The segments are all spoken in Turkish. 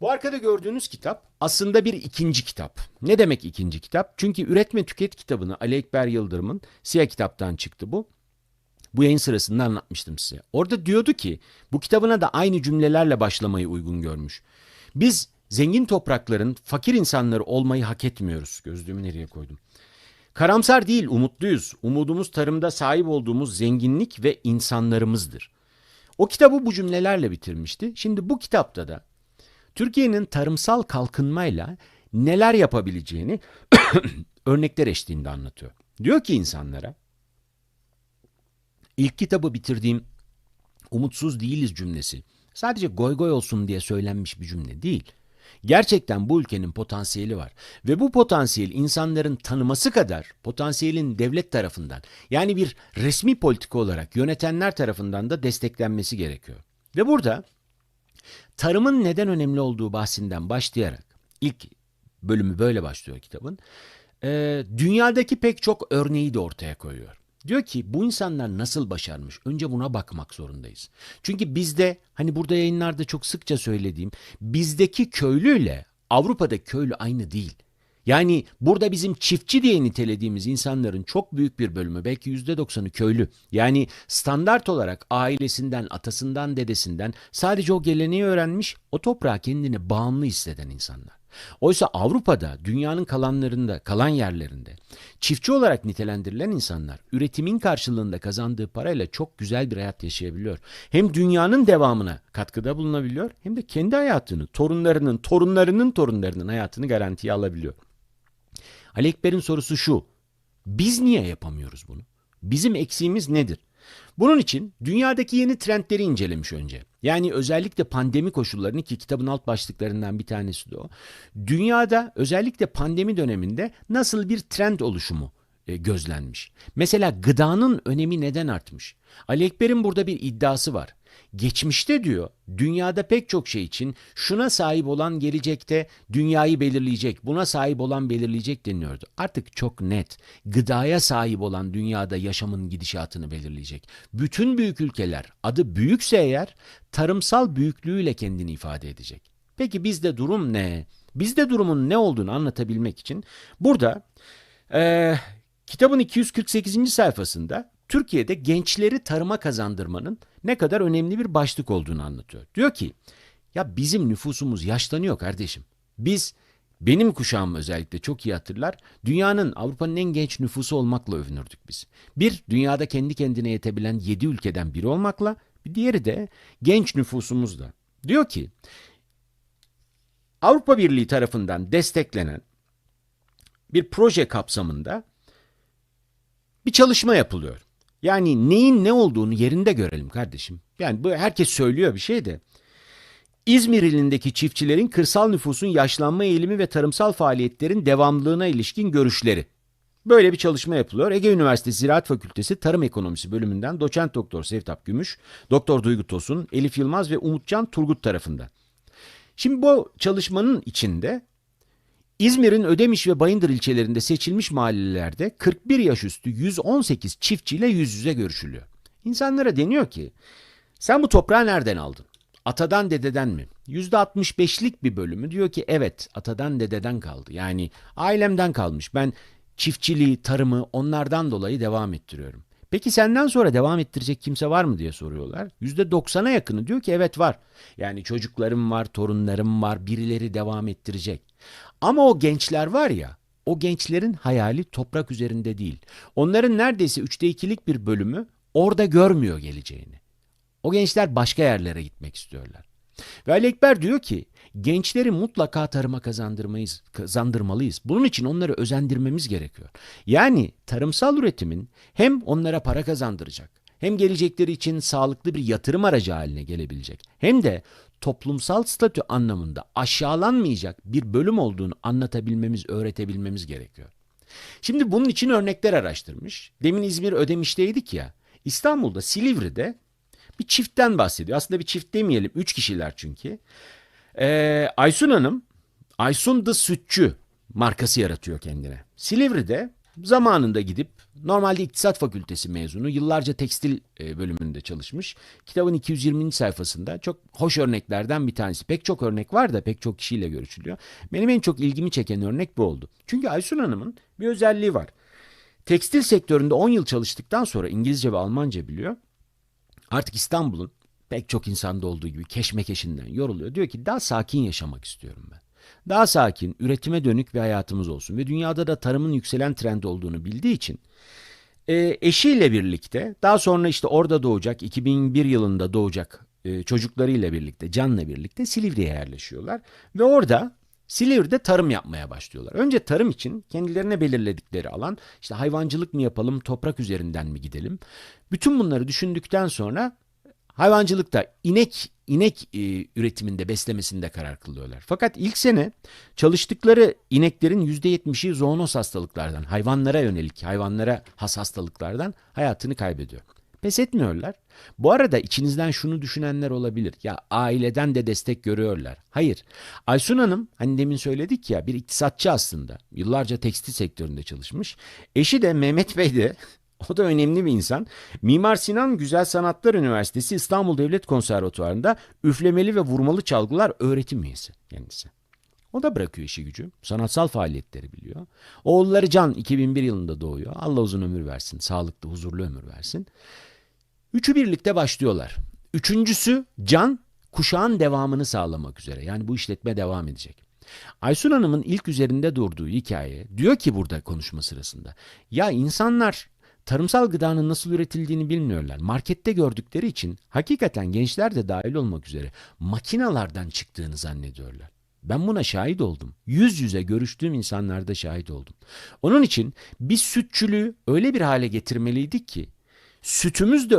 Bu arkada gördüğünüz kitap aslında bir ikinci kitap. Ne demek ikinci kitap? Çünkü Üretme Tüket kitabını Ali Ekber Yıldırım'ın Siyah kitaptan çıktı bu. Bu yayın sırasında anlatmıştım size. Orada diyordu ki bu kitabına da aynı cümlelerle başlamayı uygun görmüş. Biz zengin toprakların fakir insanları olmayı hak etmiyoruz. Gözlüğümü nereye koydum? Karamsar değil, umutluyuz. Umudumuz tarımda sahip olduğumuz zenginlik ve insanlarımızdır. O kitabı bu cümlelerle bitirmişti. Şimdi bu kitapta da Türkiye'nin tarımsal kalkınmayla neler yapabileceğini örnekler eşliğinde anlatıyor. Diyor ki insanlara, ilk kitabı bitirdiğim umutsuz değiliz cümlesi sadece goy goy olsun diye söylenmiş bir cümle değil. Gerçekten bu ülkenin potansiyeli var ve bu potansiyel insanların tanıması kadar potansiyelin devlet tarafından yani bir resmi politika olarak yönetenler tarafından da desteklenmesi gerekiyor. Ve burada tarımın neden önemli olduğu bahsinden başlayarak ilk bölümü böyle başlıyor kitabın. e, dünyadaki pek çok örneği de ortaya koyuyor. Diyor ki bu insanlar nasıl başarmış? Önce buna bakmak zorundayız. Çünkü bizde hani burada yayınlarda çok sıkça söylediğim bizdeki köylüyle Avrupa'da köylü aynı değil. Yani burada bizim çiftçi diye nitelediğimiz insanların çok büyük bir bölümü belki yüzde doksanı köylü. Yani standart olarak ailesinden, atasından, dedesinden sadece o geleneği öğrenmiş, o toprağa kendini bağımlı hisseden insanlar. Oysa Avrupa'da dünyanın kalanlarında, kalan yerlerinde çiftçi olarak nitelendirilen insanlar üretimin karşılığında kazandığı parayla çok güzel bir hayat yaşayabiliyor. Hem dünyanın devamına katkıda bulunabiliyor hem de kendi hayatını, torunlarının, torunlarının torunlarının hayatını garantiye alabiliyor. Ali Ekber'in sorusu şu. Biz niye yapamıyoruz bunu? Bizim eksiğimiz nedir? Bunun için dünyadaki yeni trendleri incelemiş önce. Yani özellikle pandemi koşullarını ki kitabın alt başlıklarından bir tanesi de o. Dünyada özellikle pandemi döneminde nasıl bir trend oluşumu gözlenmiş. Mesela gıdanın önemi neden artmış? Ali Ekber'in burada bir iddiası var. Geçmişte diyor dünyada pek çok şey için şuna sahip olan gelecekte dünyayı belirleyecek, buna sahip olan belirleyecek deniyordu. Artık çok net. Gıdaya sahip olan dünyada yaşamın gidişatını belirleyecek. Bütün büyük ülkeler adı büyükse eğer tarımsal büyüklüğüyle kendini ifade edecek. Peki bizde durum ne? Bizde durumun ne olduğunu anlatabilmek için burada eee, kitabın 248. sayfasında Türkiye'de gençleri tarıma kazandırmanın ne kadar önemli bir başlık olduğunu anlatıyor. Diyor ki ya bizim nüfusumuz yaşlanıyor kardeşim. Biz benim kuşağım özellikle çok iyi hatırlar. Dünyanın Avrupa'nın en genç nüfusu olmakla övünürdük biz. Bir dünyada kendi kendine yetebilen 7 ülkeden biri olmakla bir diğeri de genç nüfusumuzla. Diyor ki Avrupa Birliği tarafından desteklenen bir proje kapsamında bir çalışma yapılıyor. Yani neyin ne olduğunu yerinde görelim kardeşim. Yani bu herkes söylüyor bir şey de. İzmir ilindeki çiftçilerin kırsal nüfusun yaşlanma eğilimi ve tarımsal faaliyetlerin devamlılığına ilişkin görüşleri. Böyle bir çalışma yapılıyor. Ege Üniversitesi Ziraat Fakültesi Tarım Ekonomisi bölümünden doçent doktor Sevtap Gümüş, doktor Duygu Tosun, Elif Yılmaz ve Umutcan Turgut tarafından. Şimdi bu çalışmanın içinde İzmir'in Ödemiş ve Bayındır ilçelerinde seçilmiş mahallelerde 41 yaş üstü 118 çiftçiyle yüz yüze görüşülüyor. İnsanlara deniyor ki sen bu toprağı nereden aldın? Atadan dededen mi? %65'lik bir bölümü diyor ki evet atadan dededen kaldı. Yani ailemden kalmış. Ben çiftçiliği, tarımı onlardan dolayı devam ettiriyorum. Peki senden sonra devam ettirecek kimse var mı diye soruyorlar. %90'a yakını diyor ki evet var. Yani çocuklarım var, torunlarım var, birileri devam ettirecek. Ama o gençler var ya, o gençlerin hayali toprak üzerinde değil. Onların neredeyse üçte ikilik bir bölümü orada görmüyor geleceğini. O gençler başka yerlere gitmek istiyorlar. Ve Ali Ekber diyor ki gençleri mutlaka tarıma kazandırmayız, kazandırmalıyız. Bunun için onları özendirmemiz gerekiyor. Yani tarımsal üretimin hem onlara para kazandıracak, hem gelecekleri için sağlıklı bir yatırım aracı haline gelebilecek, hem de toplumsal statü anlamında aşağılanmayacak bir bölüm olduğunu anlatabilmemiz, öğretebilmemiz gerekiyor. Şimdi bunun için örnekler araştırmış. Demin İzmir Ödemiş'teydik ya. İstanbul'da Silivri'de bir çiftten bahsediyor. Aslında bir çift demeyelim. Üç kişiler çünkü. Ee, Aysun Hanım, Aysun The Sütçü markası yaratıyor kendine. Silivri'de zamanında gidip normalde iktisat fakültesi mezunu yıllarca tekstil e, bölümünde çalışmış. Kitabın 220. sayfasında çok hoş örneklerden bir tanesi. Pek çok örnek var da pek çok kişiyle görüşülüyor. Benim en çok ilgimi çeken örnek bu oldu. Çünkü Aysun Hanım'ın bir özelliği var. Tekstil sektöründe 10 yıl çalıştıktan sonra İngilizce ve Almanca biliyor. Artık İstanbul'un pek çok insanda olduğu gibi keşmekeşinden yoruluyor. Diyor ki daha sakin yaşamak istiyorum ben. Daha sakin, üretime dönük bir hayatımız olsun. Ve dünyada da tarımın yükselen trend olduğunu bildiği için e, eşiyle birlikte daha sonra işte orada doğacak 2001 yılında doğacak e, çocuklarıyla birlikte Can'la birlikte Silivri'ye yerleşiyorlar. Ve orada Silivri'de tarım yapmaya başlıyorlar. Önce tarım için kendilerine belirledikleri alan işte hayvancılık mı yapalım toprak üzerinden mi gidelim? Bütün bunları düşündükten sonra hayvancılıkta inek inek e, üretiminde beslemesinde karar kılıyorlar. Fakat ilk sene çalıştıkları ineklerin %70'i zoonoz hastalıklardan, hayvanlara yönelik, hayvanlara has hastalıklardan hayatını kaybediyor. Pes etmiyorlar. Bu arada içinizden şunu düşünenler olabilir. Ya aileden de destek görüyorlar. Hayır. Aysun Hanım hani demin söyledik ya bir iktisatçı aslında. Yıllarca tekstil sektöründe çalışmış. Eşi de Mehmet Bey de o da önemli bir insan. Mimar Sinan Güzel Sanatlar Üniversitesi İstanbul Devlet Konservatuvarı'nda üflemeli ve vurmalı çalgılar öğretim üyesi kendisi. O da bırakıyor işi gücü. Sanatsal faaliyetleri biliyor. Oğulları Can 2001 yılında doğuyor. Allah uzun ömür versin. Sağlıklı, huzurlu ömür versin. Üçü birlikte başlıyorlar. Üçüncüsü Can kuşağın devamını sağlamak üzere. Yani bu işletme devam edecek. Aysun Hanım'ın ilk üzerinde durduğu hikaye diyor ki burada konuşma sırasında. Ya insanlar tarımsal gıdanın nasıl üretildiğini bilmiyorlar. Markette gördükleri için hakikaten gençler de dahil olmak üzere makinalardan çıktığını zannediyorlar. Ben buna şahit oldum. Yüz yüze görüştüğüm insanlarda şahit oldum. Onun için biz sütçülüğü öyle bir hale getirmeliydik ki Sütümüz de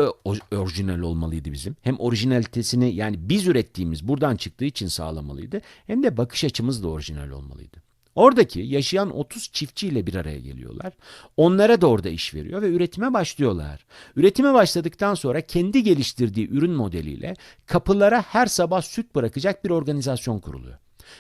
orijinal olmalıydı bizim. Hem orijinalitesini yani biz ürettiğimiz buradan çıktığı için sağlamalıydı. Hem de bakış açımız da orijinal olmalıydı. Oradaki yaşayan 30 çiftçiyle bir araya geliyorlar. Onlara da orada iş veriyor ve üretime başlıyorlar. Üretime başladıktan sonra kendi geliştirdiği ürün modeliyle kapılara her sabah süt bırakacak bir organizasyon kuruluyor.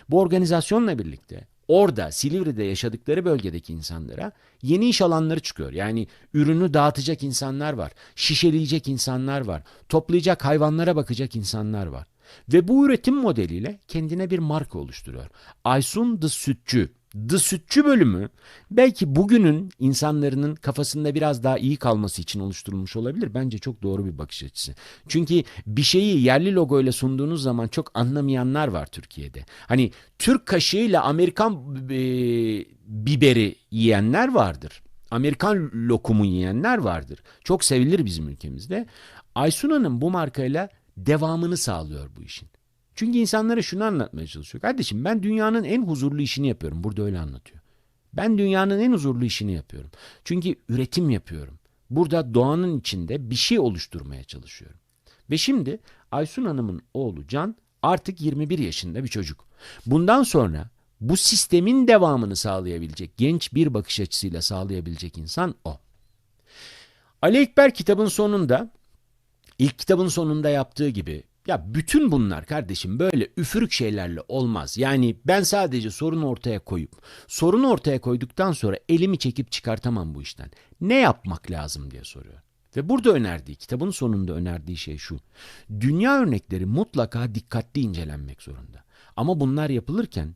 Bu organizasyonla birlikte orada Silivri'de yaşadıkları bölgedeki insanlara yeni iş alanları çıkıyor. Yani ürünü dağıtacak insanlar var, şişeleyecek insanlar var, toplayacak hayvanlara bakacak insanlar var. Ve bu üretim modeliyle kendine bir marka oluşturuyor. Aysun The Sütçü. The Sütçü bölümü belki bugünün insanların kafasında biraz daha iyi kalması için oluşturulmuş olabilir. Bence çok doğru bir bakış açısı. Çünkü bir şeyi yerli logoyla sunduğunuz zaman çok anlamayanlar var Türkiye'de. Hani Türk kaşığıyla Amerikan e, biberi yiyenler vardır. Amerikan lokumu yiyenler vardır. Çok sevilir bizim ülkemizde. Aysun Hanım bu markayla devamını sağlıyor bu işin. Çünkü insanlara şunu anlatmaya çalışıyor. Kardeşim ben dünyanın en huzurlu işini yapıyorum. Burada öyle anlatıyor. Ben dünyanın en huzurlu işini yapıyorum. Çünkü üretim yapıyorum. Burada doğanın içinde bir şey oluşturmaya çalışıyorum. Ve şimdi Aysun Hanım'ın oğlu Can artık 21 yaşında bir çocuk. Bundan sonra bu sistemin devamını sağlayabilecek, genç bir bakış açısıyla sağlayabilecek insan o. Ali Ekber kitabın sonunda, ilk kitabın sonunda yaptığı gibi ya bütün bunlar kardeşim böyle üfürük şeylerle olmaz. Yani ben sadece sorunu ortaya koyup sorunu ortaya koyduktan sonra elimi çekip çıkartamam bu işten. Ne yapmak lazım diye soruyor. Ve burada önerdiği, kitabın sonunda önerdiği şey şu. Dünya örnekleri mutlaka dikkatli incelenmek zorunda. Ama bunlar yapılırken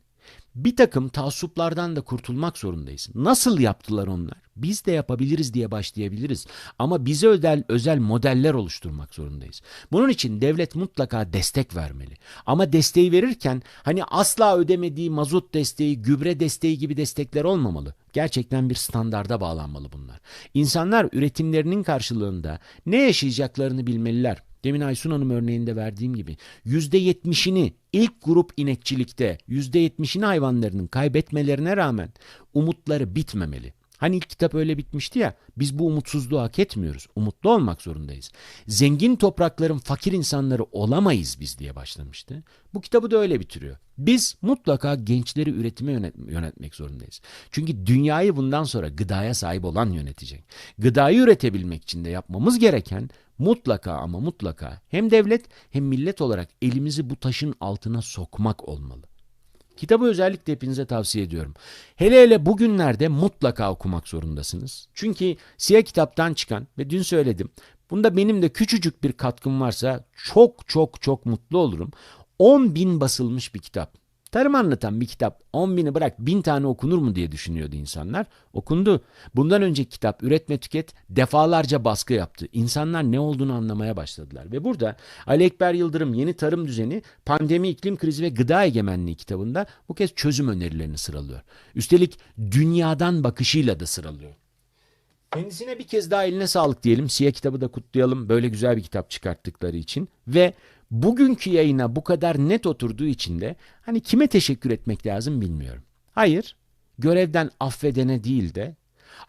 bir takım taassuplardan da kurtulmak zorundayız. Nasıl yaptılar onlar? Biz de yapabiliriz diye başlayabiliriz. Ama bize özel, özel modeller oluşturmak zorundayız. Bunun için devlet mutlaka destek vermeli. Ama desteği verirken hani asla ödemediği mazot desteği, gübre desteği gibi destekler olmamalı. Gerçekten bir standarda bağlanmalı bunlar. İnsanlar üretimlerinin karşılığında ne yaşayacaklarını bilmeliler. Demin Aysun Hanım örneğinde verdiğim gibi %70'ini ilk grup inekçilikte %70'ini hayvanlarının kaybetmelerine rağmen umutları bitmemeli. Hani ilk kitap öyle bitmişti ya. Biz bu umutsuzluğu hak etmiyoruz. Umutlu olmak zorundayız. Zengin toprakların fakir insanları olamayız biz diye başlamıştı. Bu kitabı da öyle bitiriyor. Biz mutlaka gençleri üretime yönet yönetmek zorundayız. Çünkü dünyayı bundan sonra gıdaya sahip olan yönetecek. Gıdayı üretebilmek için de yapmamız gereken mutlaka ama mutlaka hem devlet hem millet olarak elimizi bu taşın altına sokmak olmalı. Kitabı özellikle hepinize tavsiye ediyorum. Hele hele bugünlerde mutlaka okumak zorundasınız. Çünkü siyah kitaptan çıkan ve dün söyledim. Bunda benim de küçücük bir katkım varsa çok çok çok mutlu olurum. 10 bin basılmış bir kitap. Tarım anlatan bir kitap 10 bini bırak bin tane okunur mu diye düşünüyordu insanlar. Okundu. Bundan önceki kitap Üretme Tüket defalarca baskı yaptı. İnsanlar ne olduğunu anlamaya başladılar. Ve burada Ali Ekber Yıldırım Yeni Tarım Düzeni, Pandemi, İklim Krizi ve Gıda Egemenliği kitabında bu kez çözüm önerilerini sıralıyor. Üstelik dünyadan bakışıyla da sıralıyor. Kendisine bir kez daha eline sağlık diyelim. Siyah kitabı da kutlayalım. Böyle güzel bir kitap çıkarttıkları için. Ve bugünkü yayına bu kadar net oturduğu için de hani kime teşekkür etmek lazım bilmiyorum. Hayır, görevden affedene değil de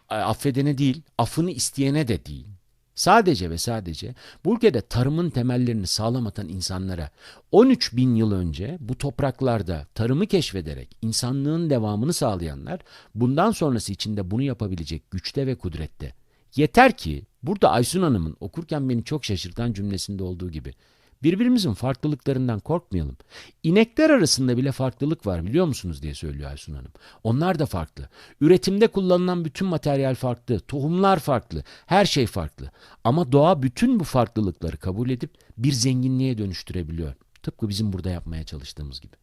affedene değil, affını isteyene de değil. Sadece ve sadece bu ülkede tarımın temellerini sağlam atan insanlara 13 bin yıl önce bu topraklarda tarımı keşfederek insanlığın devamını sağlayanlar bundan sonrası için de bunu yapabilecek güçte ve kudrette. Yeter ki burada Aysun Hanım'ın okurken beni çok şaşırtan cümlesinde olduğu gibi birbirimizin farklılıklarından korkmayalım. İnekler arasında bile farklılık var biliyor musunuz diye söylüyor Aysun Hanım. Onlar da farklı. Üretimde kullanılan bütün materyal farklı, tohumlar farklı, her şey farklı. Ama doğa bütün bu farklılıkları kabul edip bir zenginliğe dönüştürebiliyor. Tıpkı bizim burada yapmaya çalıştığımız gibi.